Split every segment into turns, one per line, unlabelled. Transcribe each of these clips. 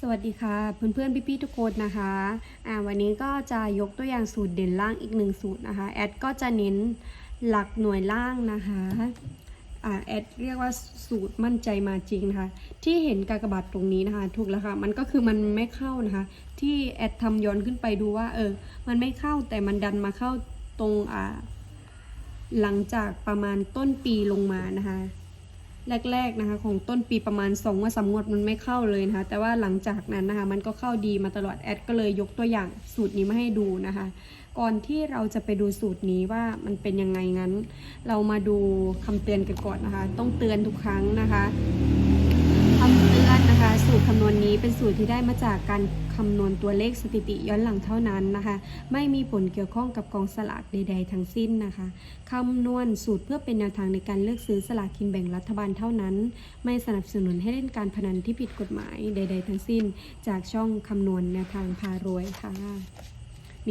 สวัสดีค่ะเพื่อนๆพี่ๆทุกคนนะคะอ่าวันนี้ก็จะยกตัวอย่างสูตรเด่นล่างอีกหนึ่งสูตรนะคะแอดก็จะเน้นหลักหน่วยล่างนะคะอ่าแอดเรียกว่าสูตรมั่นใจมาจริงนะคะที่เห็นกากบาทตรงนี้นะคะ ถูกแล้วค่ะมันก็คือมันไม่เข้านะคะ ที่แอดทำย้อนขึ้นไปดูว่าเออมันไม่เข้าแต่มันดันมาเข้าตรงอ่าหลังจากประมาณต้นปีลงมานะคะ แรกๆนะคะของต้นปีประมาณ2ว่าสามงวดมันไม่เข้าเลยนะคะ แต่ว่าหลังจากนั้นนะคะมันก็เข้าดีมาตลอดแอดก็เลยยกตัวอย่างสูตรนี้มาให้ดูนะคะ ก่อนที่เราจะไปดูสูตรนี้ว่ามันเป็นยังไงงั้น เรามาดูคำเตือนกันก่อนนะคะ ต้องเตือนทุกครั้งนะคะคำเตือนนะคะ สูตรคำนวณนี้เป็นสูตรที่ได้มาจากการคำนวณตัวเลขสถิติย้อนหลังเท่านั้นนะคะ ไม่มีผลเกี่ยวข้องกับกองสลากใด ๆ ทั้งสิ้นนะคะคำนวณสูตรเพื่อเป็นแนวทางในการเลือกซื้อสลากกินแบ่งรัฐบาลเท่านั้น ไม่สนับสนุนให้เล่นการพนันที่ผิดกฎหมายใด ๆ ทั้งสิ้น จากช่องคำนวณแนวทางพารวยค่ะ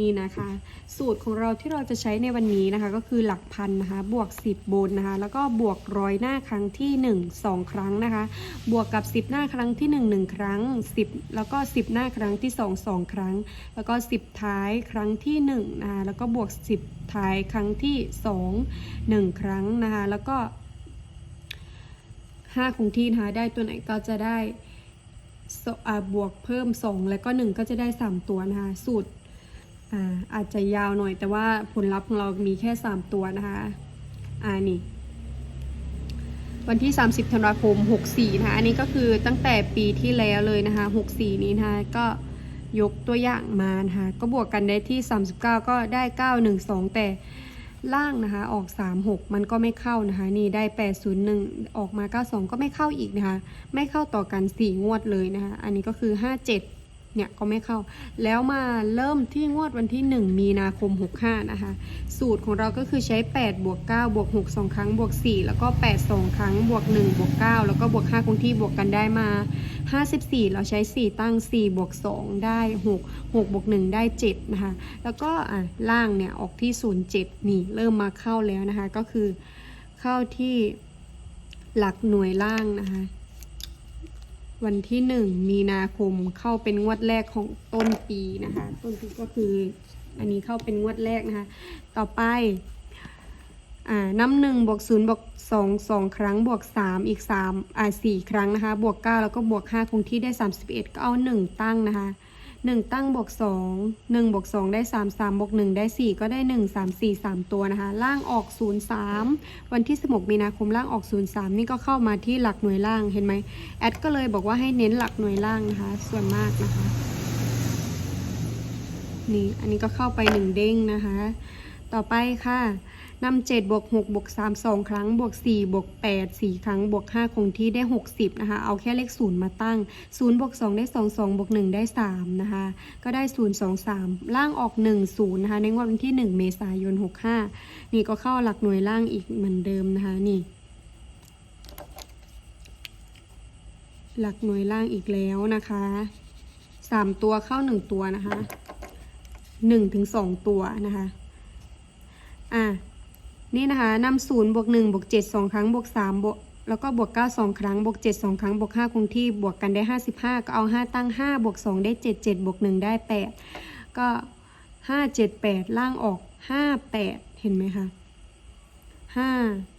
นี่นะคะ สูตรของเราที่เราจะใช้ในวันนี้นะคะ ก็คือหลักพันนะคะ บวก 10 บนนะคะ แล้วก็บวกร้อยหน้าครั้งที่ 1 2 ครั้งนะคะ บวกกับ 10 หน้าครั้งที่ 1 1 ครั้ง 10 แล้วก็ 10 หน้าครั้งที่ 2 2 ครั้ง แล้วก็ 10 ท้ายครั้งที่1นะคะแล้วก็บวก 10 ท้ายครั้งที่ 2 1 ครั้งนะคะ แล้วก็5คงที่นะคะได้ตัวไหนก็จะได้บวกเพิ่ม 2 แล้วก็ 1 ก็จะได้ 3 ตัวนะคะ สูตร อ่าอาจจะยาวหน่อย แต่ว่าผลลัพธ์ของเรามีแค่ 3 ตัวนะคะอ่านี่วันที่ 30ธันวาคม 64 นะคะ อันนี้ก็คือตั้งแต่ปีที่แล้วเลยนะคะ 64 นี้นะคะ ก็ยกตัวอย่างมานะคะ ก็บวกกันได้ที่ 39 ก็ได้ 912 แต่ล่างนะคะ ออก 36 มันก็ไม่เข้านะคะ นี่ได้ 801 ออกมา 92 ก็ไม่เข้าอีกนะคะ ไม่เข้าต่อกัน 4 งวดเลยนะคะ อันนี้ก็คือ 57 เนี่ยก็ไม่เข้า แล้วมาเริ่มที่งวดวันที่ 1 มีนาคม 65 นะคะ สูตรของเราก็คือใช้ 8 บวก 9 บวก 6 2 ครั้ง บวก 4 แล้วก็ 8 2 ครั้ง บวก 1 บวก 9 แล้วก็บวก 5 คงที่บวกกันได้มา 54 เราใช้ 4 ตั้ง 4 บวก 2 ได้ 6 6 บวก 1 ได้ 7 นะคะ แล้วก็อะล่างเนี่ยออกที่ 07 นี่เริ่มมาเข้าแล้วนะคะ ก็คือเข้าที่หลักหน่วยล่างนะคะ วันที่หนึ่งมีนาคมเข้าเป็นงวดแรกของต้นปีนะคะ ต้นปีก็คืออันนี้เข้าเป็นงวดแรกนะคะ ต่อไปอ่าน้ำหนึ่งบวกศูนย์บวกสองสองครั้งบวกสามอีกสามอ่าสี่ครั้งนะคะ บวกเก้าแล้วก็บวกห้าคงที่ได้สามสิบเอ็ดก็เอาหนึ่งตั้งนะคะ หนึ่งตั้งบวกสองหนึ่งบวกสองได้สามสามบวกหนึ่งได้สี่ก็ได้หนึ่งสามสี่สามตัวนะคะ ล่างออกศูนย์สามวันที่สิบหกมีนาคมล่างออกศูนย์สามนี่ก็เข้ามาที่หลักหน่วยล่างเห็นไหมแอดก็เลยบอกว่าให้เน้นหลักหน่วยล่างนะคะ ส่วนมากนะคะ นี่อันนี้ก็เข้าไปหนึ่งเด้งนะคะ ต่อไปค่ะ นำเจ็ดบวกหกบวกสามสองครั้งบวกสี่บวกแปดสี่ครั้งบวกห้าคงที่ได้หกสิบนะคะ เอาแค่เลขศูนย์มาตั้งศูนย์บวกสองได้สองสองบวกหนึ่งได้สามนะคะ ก็ได้ศูนย์สองสามล่างออกหนึ่งศูนย์นะคะ ในงวดวันที่หนึ่งเมษายนหกห้านี่ก็เข้าหลักหน่วยล่างอีกเหมือนเดิมนะคะ นี่หลักหน่วยล่างอีกแล้วนะคะ สามตัวเข้าหนึ่งตัวนะคะ หนึ่งถึงสองตัวนะคะ อะ นี่นะคะนำศูนย์บวกหนึ่งบวกเจ็ดสองครั้งบวกสามบวกแล้วก็บวกเก้าสองครั้งบวกเจ็ดสองครั้งบวกห้าคงที่บวกกันได้ห้าสิบห้าก็เอาห้าตั้งห้าบวกสองได้เจ็ดเจ็ดบวกหนึ่งได้แปดก็ห้าเจ็ดแปดล่างออกห้าแปดเห็นไหมคะห้า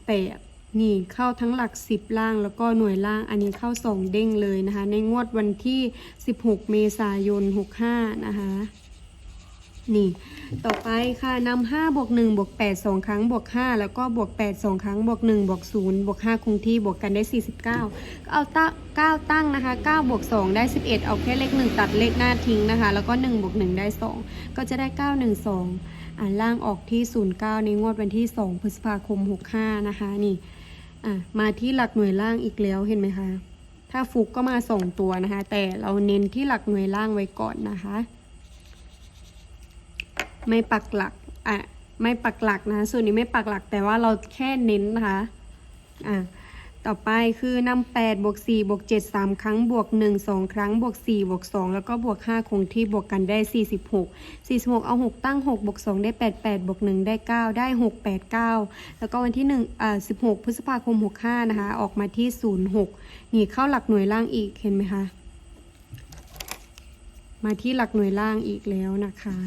แปดนี่เข้าทั้งหลัก 10 ล่างแล้วก็หน่วยล่างอันนี้เข้า 2 เด้งเลยนะคะ ในงวดวันที่ 16 เมษายน 65 นะคะ นี่ ต่อไปค่ะนำ5บวก1บวก8 2ครั้งบวก5แล้วก็บวก8 2ครั้งบวก1บวก0บวก5คงที่บวกกันได้49ก็เอาตั้ง9ตั้งนะคะ9บวก2ได้11เอาแค่เลข1ตัดเลขหน้าทิ้งนะคะ แล้วก็1บวก1ได้2ก็จะได้912อ่านล่างออกที่09ในงวดวันที่2พฤษภาคม65นะคะนี่อะมาที่หลักหน่วยล่างอีกแล้วเห็นไหมคะ ถ้าฟุกก็มาสองตัวนะคะ แต่เราเน้นที่หลักหน่วยล่างไว้ก่อนนะคะ ไม่ปักหลักอะไม่ปักหลักนะส่วนนี้ไม่ปักหลักแต่ว่าเราแค่เน้นนะคะอะต่อไปคือนำ8บวก4บวก7 3 ครั้งบวก 1 2 ครั้งบวก4บวก2แล้วก็บวก 5 คงที่บวกกันได้ 46 46 เอา 6 ตั้ง 6 บวก 2 ได้ 8 8 บวก 1 ได้ 9 ได้ 6 8 9 แล้วก็วันที่1อ่า16 พฤษภาคม 65 นะคะ ออกมาที่ 06 นี่เข้าหลักหน่วยล่างอีกเห็นไหมคะ มาที่หลักหน่วยล่างอีกแล้วนะคะ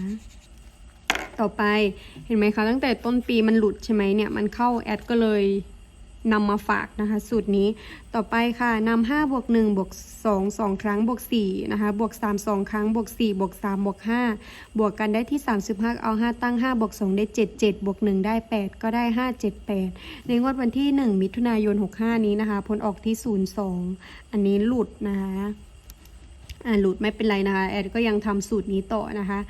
ต่อไป เห็นไหมคะ ตั้งแต่ต้นปีมันหลุดใช่ไหมเนี่ย มันเข้าแอดก็เลยนำมาฝากนะคะ สูตรนี้ต่อไปค่ะนำ5บวก1บวก2 2 ครั้งบวก4นะคะบวก3 2 ครั้งบวก4บวก3บวก5บวกกันได้ที่ 35 เอา 5 ตั้ง5บวก2ได้ 7 7บวก1ได้ 8 ก็ได้ 5 7 8 ในงวดวันที่ 1 มิถุนายน 65 นี้นะคะ ผลออกที่ 02 อันนี้หลุดนะคะอ่าหลุดไม่เป็นไรนะคะ แอดก็ยังทำสูตรนี้ต่อนะคะ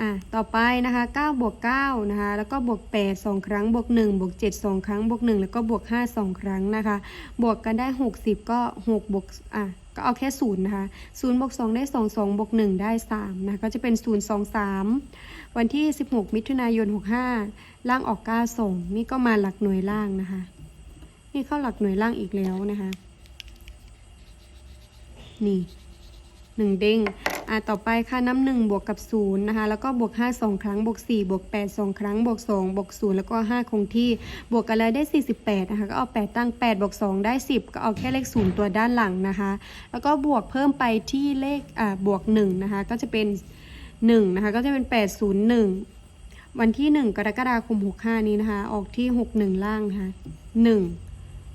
อะต่อไปนะคะ9บวก9นะคะแล้วก็บวก8 2 ครั้งบวก1บวก7 2 ครั้งบวก1แล้วก็บวก5 2 ครั้งนะคะ บวกกันได้ 60 ก็6บวกอะก็เอาแค่0นะคะ0บวก2ได้ 2 2บวก1ได้3นะก็จะเป็น 0 2 3 วันที่ 16 มิถุนายน 65 ล่างออก 9 ส่ง นี่ก็มาหลักหน่วยล่างนะคะ นี่เข้าหลักหน่วยล่างอีกแล้วนะคะ นี่หนึ่งเด้ง อะต่อไปค่ะน้ำหนึ่งบวกกับศูนย์นะคะแล้วก็บวกห้าสองครั้งบวกสี่บวกแปดสองครั้งบวกสองบวกศูนย์แล้วก็ห้าคงที่บวกกันแล้วได้สี่สิบแปดนะคะก็เอาแปดตั้งแปดบวกสองได้สิบก็เอาแค่เลขศูนย์ตัวด้านหลังนะคะแล้วก็บวกเพิ่มไปที่เลขอ่าบวกหนึ่งนะคะก็จะเป็นหนึ่งนะคะก็จะเป็นแปดศูนย์หนึ่งวันที่หนึ่งกรกฎาคมหกห้านี้นะคะออกที่หกหนึ่งล่างนะคะหนึ่ง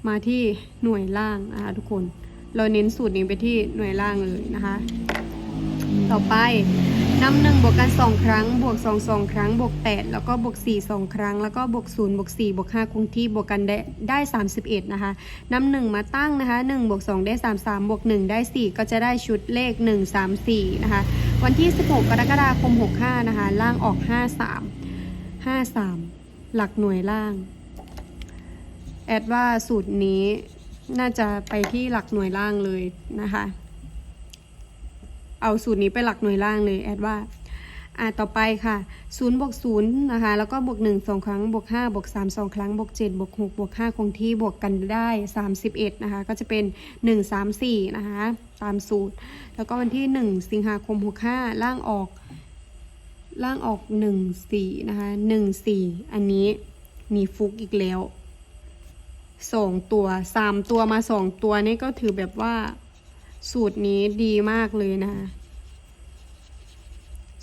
มาที่หน่วยล่างนะคะทุกคน เราเน้นสูตรนี้ไปที่หน่วยล่างเลยนะคะ ต่อไปนำหนึ่งบวกกันสองครั้ง บวกสองสองครั้ง บวกแปดแล้วก็บวกสี่สองครั้ง แล้วก็บวกศูนย์บวกสี่บวกห้าคงที่บวกกันได้ได้สามสิบเอ็ดนะคะนำหนึ่งมาตั้งนะคะหนึ่งบวกสองได้สามสามบวกหนึ่งได้สี่ก็จะได้ชุดเลขหนึ่งสามสี่นะคะวันที่สิบหกกรกฎาคมหกห้านะคะล่างออกห้าสามห้าสามหลักหน่วยล่าง แอดว่าสูตรนี้น่าจะไปที่หลักหน่วยล่างเลยนะคะ เอาสูตรนี้ไปหลักหน่วยล่างเลยแอดว่าอ่าต่อไปค่ะ0บวก0นะคะ แล้วก็บวก1 2 ครั้ง บวก5บวก3 2 ครั้ง บวก7บวก6บวก5คงที่บวกกันได้ 31 นะคะ ก็จะเป็น 1 3 4 นะคะ ตามสูตร แล้วก็วันที่ 1 สิงหาคม 65 ล่างออก ล่างออก 1 4 นะคะ 1 4 อันนี้มีฟุกอีกแล้วสองตัวสามตัวมาสองตัวนี่ก็ถือแบบว่า สูตรนี้ดีมากเลยนะคะ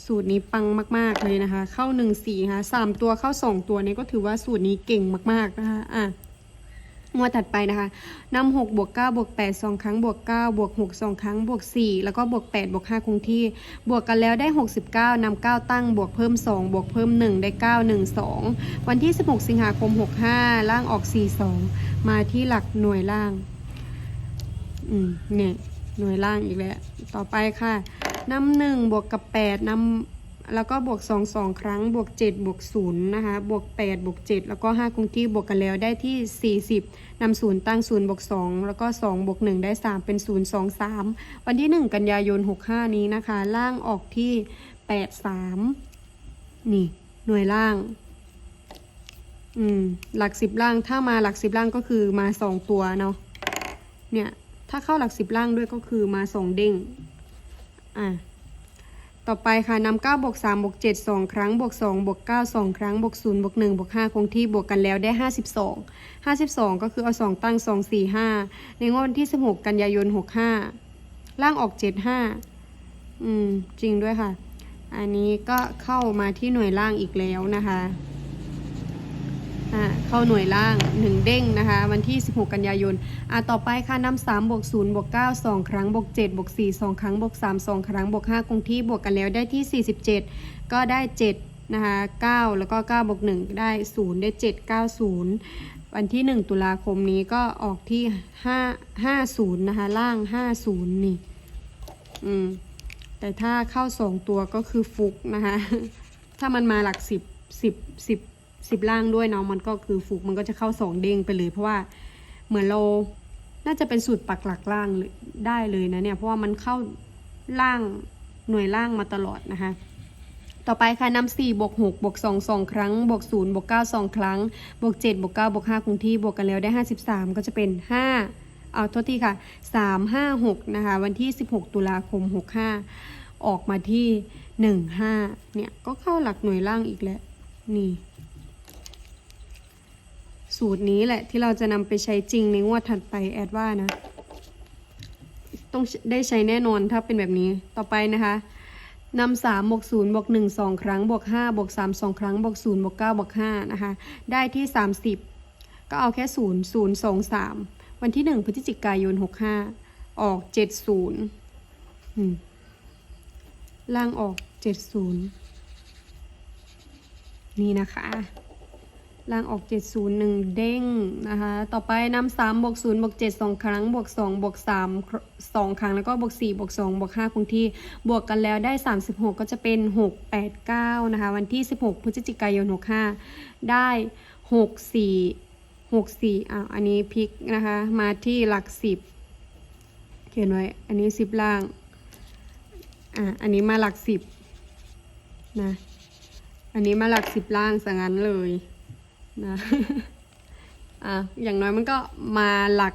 สูตรนี้ปังมาก ๆ เลยนะคะ เข้าหนึ่งสี่ค่ะสามตัวเข้าสองตัวนี้ก็ถือว่าสูตรนี้เก่งมาก ๆ นะคะอะงวดถัดไปนะคะนำหกบวกเก้าบวกแปดสองครั้งบวกเก้าบวกหกสองครั้งบวกสี่แล้วก็บวกแปดบวกห้าคงที่ บวกกันแล้วได้หกสิบเก้านำเก้าตั้งบวกเพิ่มสองบวกเพิ่มหนึ่งได้เก้าหนึ่งสองวันที่สิบหกสิงหาคมหกห้าล่างออกสี่สองมาที่หลักหน่วยล่าง อืมเนี่ย หน่วยล่างอีกแล้ว ต่อไปค่ะนำหนึ่งบวกกับแปดนำแล้วก็บวกสองสองครั้ง บวกเจ็ดบวกศูนย์นะคะ บวกแปดบวกเจ็ดแล้วก็ห้าคงที่บวกกันแล้วได้ที่สี่สิบนำศูนย์ตั้งศูนย์บวกสองแล้วก็สองบวกหนึ่งได้สามเป็นศูนย์สองสามวันที่หนึ่งกันยายนหกห้านี้นะคะ ล่างออกที่แปดสามนี่ หน่วยล่างอืมหลักสิบล่างถ้ามาหลักสิบล่างก็คือมาสองตัวเนาะเนี่ย ถ้าเข้าหลักสิบล่างด้วยก็คือมาสองเด้งอะต่อไปค่ะนำเก้าบวกสามบวกเจ็ดสองครั้งบวกสองบวกเก้าสองครั้งบวกศูนย์บวกหนึ่งบวกห้าคงที่บวกกันแล้วได้ห้าสิบสองห้าสิบสองก็คือเอาสองตั้งสองสี่ห้าในงวดวันที่สิบหกกันยายนหกห้าล่างออกเจ็ดห้าอืม จริงด้วยค่ะ อันนี้ก็เข้ามาที่หน่วยล่างอีกแล้วนะคะ เข้าหน่วยล่าง 1 เด้งนะคะ วันที่ 16 กันยายนอ่าต่อไปค่ะนำ3บวก0บวก9 2 ครั้งบวก7บวก4 2 ครั้งบวก3 2 ครั้งบวก5คงที่บวกกันแล้วได้ที่ 47 ก็ได้ 7 นะคะ 9 แล้วก็9บวก1ได้ 0 ได้ 7 9 0 วันที่ 1 ตุลาคมนี้ก็ออกที่ 5 50 นะคะ ล่าง 50 นี่ อืม แต่ถ้าเข้า 2 ตัวก็คือฟุกนะคะ ถ้ามันมาหลัก 10 10 10 สิบล่างด้วยเนาะมันก็คือฟุกมันก็จะเข้าสองเด้งไปเลย เพราะว่าเหมือนเราน่าจะเป็นสูตรปักหลักล่างได้เลยนะเนี่ยเพราะว่ามันเข้าล่างหน่วยล่างมาตลอดนะคะต่อไปค่ะนำสี่บวกหกบวกสองสองครั้งบวกศูนย์บวกเก้าสองครั้งบวกเจ็ดบวกเก้าบวกห้าคงที่บวกกันแล้วได้ห้าสิบสามก็จะเป็นห้าเอาโทษทีค่ะสามห้าหกนะคะ วันที่สิบหกตุลาคมหกห้าออกมาที่หนึ่งห้าเนี่ย ก็เข้าหลักหน่วยล่างอีกแล้ว นี่ สูตรนี้แหละที่เราจะนำไปใช้จริงในงวดถัดไปแอดว่านะ ต้องได้ใช้แน่นอนถ้าเป็นแบบนี้ต่อไปนะคะนำสามบวกศูนย์บวกหนึ่งสองครั้งบวกห้าบวกสามสองครั้งบวกศูนย์บวกเก้าบวกห้านะคะได้ที่สามสิบก็เอาแค่ศูนย์ศูนย์สองสามวันที่หนึ่งพฤศจิกายนหกห้าออกเจ็ดศูนย์ล่างออกเจ็ดศูนย์นี่นะคะ ล่างออก 701 เด้งนะคะ ต่อไปนำ3บวก0บวก7 2 ครั้งบวก2บวก3 2 ครั้ง แล้วก็บวก4บวก2บวก5คงที่ บวกกันแล้วได้ 36 ก็จะเป็น 6 8 9 นะคะ วันที่ 16 พฤศจิกายน 65 ได้ 6 4 6 4อะอันนี้พลิกนะคะ มาที่หลัก 10 เขียนไว้ อันนี้ 10 ล่าง อะอันนี้มาหลัก 10 นะ อันนี้มาหลัก 10 ล่างซะงั้นเลย นะอะอย่างน้อยมันก็มาหลัก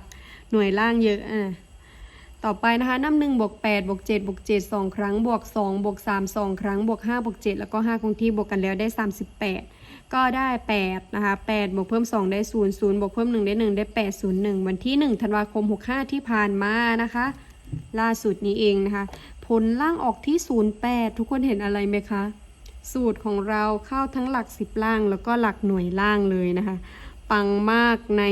หน่วยล่างเยอะอะต่อไปนะคะน้ำหนึ่งบวกแปดบวกเจ็ดบวกเจ็ดสองครั้งบวกสองบวกสามสองครั้งบวกห้าบวกเจ็ดแล้วก็ห้าคงที่บวกกันแล้วได้สามสิบแปดก็ได้แปดนะคะแปดบวกเพิ่มสองได้ศูนย์ศูนย์บวกเพิ่มหนึ่งได้หนึ่งได้แปดศูนย์หนึ่งวันที่หนึ่งธันวาคมหกห้าที่ผ่านมานะคะ ล่าสุดนี้เองนะคะ ผลล่างออกที่ศูนย์แปดทุกคนเห็นอะไรไหมคะ สูตรของเราเข้าทั้งหลักสิบล่างแล้วก็หลักหน่วยล่างเลยนะคะ ปังมากใน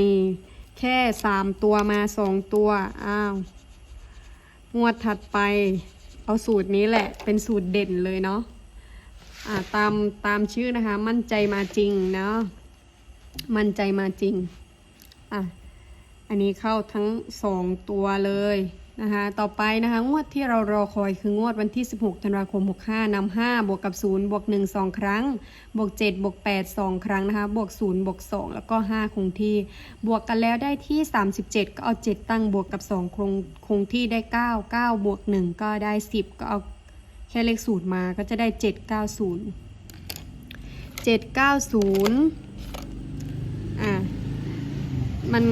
แค่สามตัวมาสองตัว อ้าว งวดถัดไป เอาสูตรนี้แหละ เป็นสูตรเด่นเลยเนาะอ่าตามตามชื่อนะคะ มั่นใจมาจริงเนาะมั่นใจมาจริง อะ อันนี้เข้าทั้งสองตัวเลย นะคะต่อไปนะคะงวดที่เรารอคอยคืองวดวันที่ 16 ธันวาคม 65นำ5บวกกับ 0 บวก 1 2 ครั้ง บวก 7 บวก 8 2 ครั้งนะคะ บวก 0 บวก 2 แล้วก็ 5 คงที่ บวกกันแล้วได้ที่ 37 ก็เอา 7 ตั้งบวกกับ 2 คงคงที่ได้ 9 9 บวก 1 ก็ได้ 10 ก็เอาแค่เลขสูตรมาก็จะได้ 790 790อะ มัน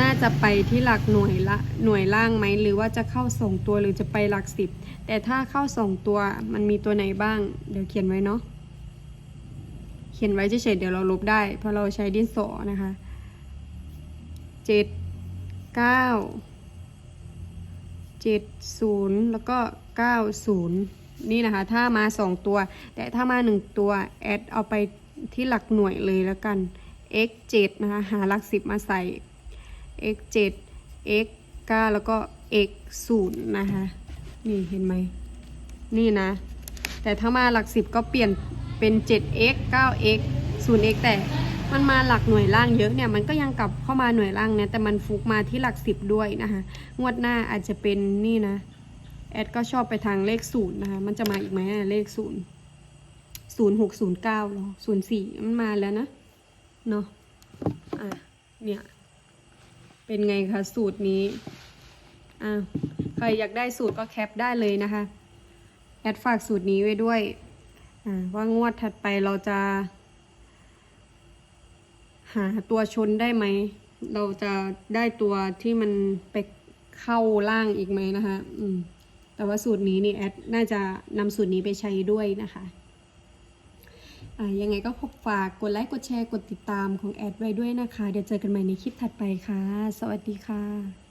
น่าจะไปที่หลักหน่วยละหน่วยล่างไหมหรือว่าจะเข้าส่งตัวหรือจะไปหลักสิบแต่ถ้าเข้าส่งตัวมันมีตัวไหนบ้าง เดี๋ยวเขียนไว้เนาะเขียนไว้เฉยๆเดี๋ยวเราลบได้ เพราะเราใช้ดินสอนะคะเจ็ดเก้าเจ็ดศูนย์แล้วก็เก้าศูนย์นี่นะคะ ถ้ามาสองตัว แต่ถ้ามาหนึ่งตัว แอดเอาไปที่หลักหน่วยเลยแล้วกัน x 7นะคะหาหลักสิบมาใส่ x 7 x 9แล้วก็ x 0นะคะนี่เห็นไหมนี่นะ แต่ถ้ามาหลักสิบก็เปลี่ยนเป็น 7x 9x 0x แต่มันมาหลักหน่วยล่างเยอะเนี่ยมันก็ยังกลับเข้ามาหน่วยล่างเนี่ยแต่มันฟุกมาที่หลักสิบด้วยนะคะงวดหน้าอาจจะเป็นนี่นะแอดก็ชอบไปทางเลขศูนย์นะคะมันจะมาอีกไหมเลขศูนย์ศูนย์หกศูนย์เก้าหรอศูนย์สี่มันมาแล้วนะ เนาะอะเนี่ยเป็นไงคะสูตรนี้อะใครอยากได้สูตรก็แคปได้เลยนะคะแอดฝากสูตรนี้ไว้ด้วยอ่าว่างวดถัดไปเราจะ หาตัวชนได้ไหม เราจะได้ตัวที่มันไปเข้าล่างอีกไหมนะคะ อืมแต่ว่าสูตรนี้นี่แอดน่าจะนำสูตรนี้ไปใช้ด้วยนะคะ ยังไงก็ฝากกดไลค์ กดแชร์ กดติดตามของแอดไว้ด้วยนะคะ เดี๋ยวเจอกันใหม่ในคลิปถัดไปค่ะ สวัสดีค่ะ